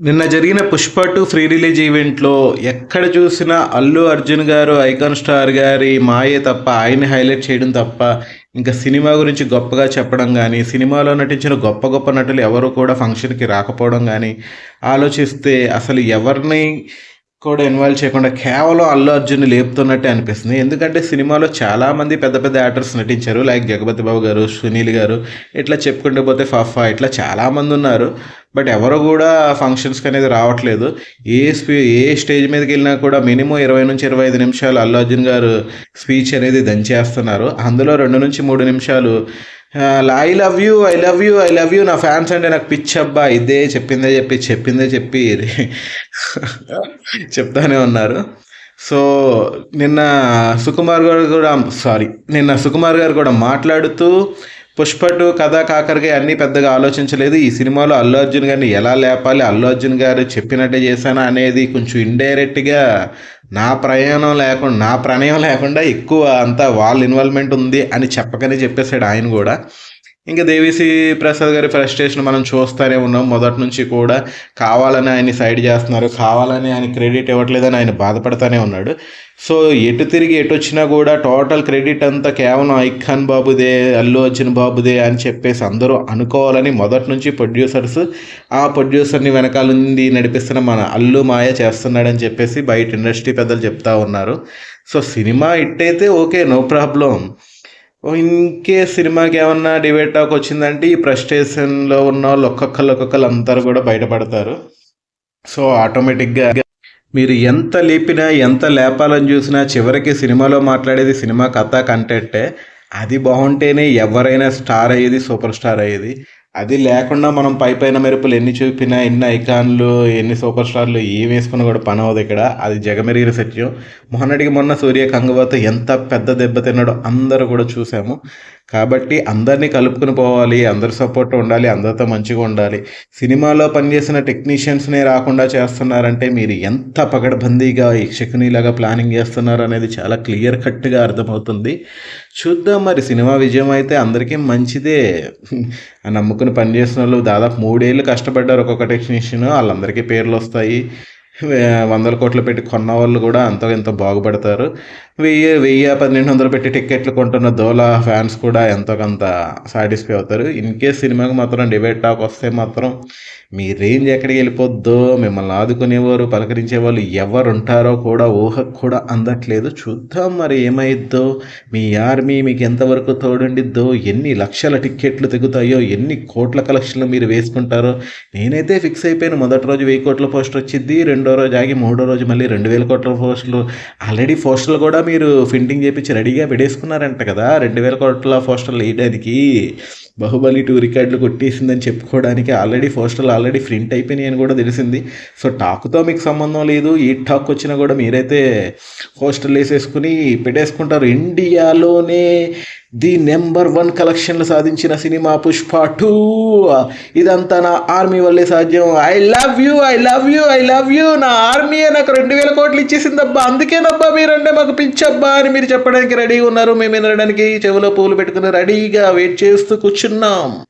నిన్న జరిగిన Pushpa two free release ఈవెంట్లో ఎక్కడ చూసినా అల్లు అర్జున్ గారు ఐకాన్ స్టార్ గారి మాయే తప్ప ఆయన్ని హైలైట్ చేయడం తప్ప ఇంకా సినిమా గురించి గొప్పగా చెప్పడం కానీ సినిమాలో నటించిన గొప్ప గొప్ప నటులు ఎవరు కూడా ఫంక్షన్కి రాకపోవడం కానీ ఆలోచిస్తే అసలు ఎవరిని కూడా ఇన్వాల్వ్ చేయకుండా కేవలం అల్లు అర్జున్ లేపుతున్నట్టే అనిపిస్తుంది. ఎందుకంటే సినిమాలో చాలామంది పెద్ద పెద్ద యాక్టర్స్ నటించారు లైక్ జగపతి బాబు గారు సునీల్ గారు ఇట్లా చెప్పుకుంటూ పోతే ఫఫా ఇట్లా చాలామంది ఉన్నారు. బట్ ఎవరు కూడా ఫంక్షన్స్కి అనేది రావట్లేదు. ఏ స్పీ ఏ స్టేజ్ మీదకి వెళ్ళినా కూడా మినిమం ఇరవై నుంచి ఇరవై ఐదు నిమిషాలు అల్లు అర్జున్ గారు స్పీచ్ అనేది దంచేస్తున్నారు. అందులో రెండు నుంచి మూడు నిమిషాలు I love you I love you I love you నా ఫ్యాన్స్ అంటే నాకు పిచ్చి అబ్బా ఇదే చెప్పిందే చెప్పి చెప్పిందే చెప్పి చెప్తానే ఉన్నారు. సో నిన్న సుకుమార్ గారు కూడా సారీ నిన్న సుకుమార్ గారు కూడా మాట్లాడుతూ పుష్ప టూ కథ కాకరకాయ అన్నీ పెద్దగా ఆలోచించలేదు. ఈ సినిమాలో అల్లు అర్జున్ గారిని ఎలా లేపాలి అల్లు అర్జున్ గారు చెప్పినట్టే చేశానా అనేది కొంచెం ఇండైరెక్ట్గా నా ప్రయాణం లేకుండా నా ప్రణయం లేకుండా ఎక్కువ అంతా వాళ్ళ ఇన్వాల్వ్మెంట్ ఉంది అని చెప్పకనే చెప్పేశాడు ఆయన కూడా. ఇంకా దేవిశ్రీ ప్రసాద్ గారి ఫ్రస్ట్రేషన్ మనం చూస్తూనే ఉన్నాం. మొదటి నుంచి కూడా కావాలని ఆయన సైడ్ చేస్తున్నారు. కావాలని ఆయన క్రెడిట్ ఇవ్వట్లేదని ఆయన బాధపడతానే ఉన్నాడు. సో ఎటు తిరిగి ఎటు వచ్చినా కూడా టోటల్ క్రెడిట్ అంతా కేవలం ఐఖాన్ బాబుదే అల్లు అర్జున్ బాబుదే అని చెప్పేసి అందరూ అనుకోవాలని మొదటి నుంచి ప్రొడ్యూసర్స్ ఆ ప్రొడ్యూసర్ని వెనకాల నుండి నడిపిస్తున్న మన అల్లు మాయ చేస్తున్నాడని చెప్పేసి బయట ఇండస్ట్రీ పెద్దలు చెప్తా ఉన్నారు. సో సినిమా ఇట్టయితే ఓకే నో ప్రాబ్లం. ఇంకే సినిమాకి ఏమన్నా డిబేట్ టాక్ వచ్చిందంటే ఈ ప్రస్టేషన్లో ఉన్న వాళ్ళు ఒక్కొక్కరు ఒక్కొక్కరు అందరూ కూడా బయటపడతారు. సో ఆటోమేటిక్గా మీరు ఎంత లేపినా ఎంత లేపాలని చూసినా చివరికి సినిమాలో మాట్లాడేది సినిమా కథ కంటెంటే అది బాగుంటేనే ఎవరైనా స్టార్ అయ్యేది సూపర్ స్టార్ అయ్యేది. అది లేకుండా మనం పై పైన మెరుపులు ఎన్ని చూపినా ఎన్ని ఐకాన్లు ఎన్ని సూపర్ స్టార్లు ఏం వేసుకున్నా కూడా పని అవ్వదు ఇక్కడ. అది జగమెరిగిన సత్యం. మొన్నటికి మొన్న సూర్య కంగవత ఎంత పెద్ద దెబ్బ తిన్నాడో అందరూ కూడా చూసాము. కాబట్టి అందరినీ కలుపుకుని పోవాలి అందరి సపోర్ట్ ఉండాలి అందరితో మంచిగా ఉండాలి. సినిమాలో పనిచేసిన టెక్నీషియన్స్నే రాకుండా చేస్తున్నారంటే మీరు ఎంత పగడబందీగా యక్షకునిలాగా ప్లానింగ్ చేస్తున్నారు అనేది చాలా క్లియర్ కట్గా అర్థమవుతుంది. చూద్దాం మరి సినిమా విజయం అయితే అందరికీ మంచిదే. ఆ నమ్ముకుని పనిచేసిన వాళ్ళు దాదాపు మూడేళ్ళు కష్టపడ్డారు ఒక్కొక్క టెక్నీషియన్ వాళ్ళందరికీ పేర్లు వస్తాయి వందల కోట్లు పెట్టి కొన్న వాళ్ళు కూడా అంతగా ఎంతో బాగుపడతారు. వెయ్యి వెయ్యి పన్నెండు వందలు పెట్టి టికెట్లు కొంటున్న దోలా ఫ్యాన్స్ కూడా ఎంతో కొంత సాటిస్ఫై అవుతారు. ఇన్ కేస్ సినిమాకి మాత్రం డిబేట్ టాక్ వస్తే మాత్రం మీ రేంజ్ ఎక్కడికి వెళ్ళిపోద్దో మిమ్మల్ని ఆదుకునేవారు పలకరించే వాళ్ళు ఎవరు ఉంటారో కూడా ఊహకు కూడా అందట్లేదు. చూద్దాం మరి ఏమైద్దో మీ ఆర్మీ మీకు ఎంతవరకు తోడుండిద్దో ఎన్ని లక్షల టిక్కెట్లు తెగుతాయో ఎన్ని కోట్ల కలెక్షన్లు మీరు వేసుకుంటారో నేనైతే ఫిక్స్ అయిపోయాను. మొదటి రోజు వెయ్యి కోట్ల పోస్ట్ వచ్చింది రెండు రోజు ఆగి మూడో రోజు మళ్ళీ రెండు వేల కోట్ల పోస్టులు. ఆల్రెడీ పోస్టులు కూడా మీరు ఫింటింగ్ చేపించి రెడీగా విడేసుకున్నారంట కదా. రెండు వేల కోట్ల పోస్టర్లు వేయడానికి. బాహుబలి టూ రికార్డులు కొట్టేసిందని చెప్పుకోవడానికి ఆల్రెడీ పోస్టర్లు ఆల్రెడీ ప్రింట్ అయిపోయినాయి అని కూడా తెలిసింది. సో టాక్తో మీకు సంబంధం లేదు. ఏ టాక్ వచ్చినా కూడా మీరైతే పోస్టర్లు వేసేసుకుని పెట్టేసుకుంటారు. ఇండియాలోనే ది నెంబర్ వన్ కలెక్షన్లు సాధించిన సినిమా పుష్ప టూ. ఇదంతా నా ఆర్మీ వల్లే సాధ్యం. I love you I love you I love you. నా ఆర్మీ నాకు రెండు వేల కోట్లు ఇచ్చేసిందబ్బా. అందుకేనబ్బా మీరంటే మాకు పిచ్చబ్బా అని మీరు చెప్పడానికి రెడీగా ఉన్నారు. మేము వినడానికి చెవిలో పూలు పెట్టుకుని రెడీగా వెయిట్ చేస్తూ não.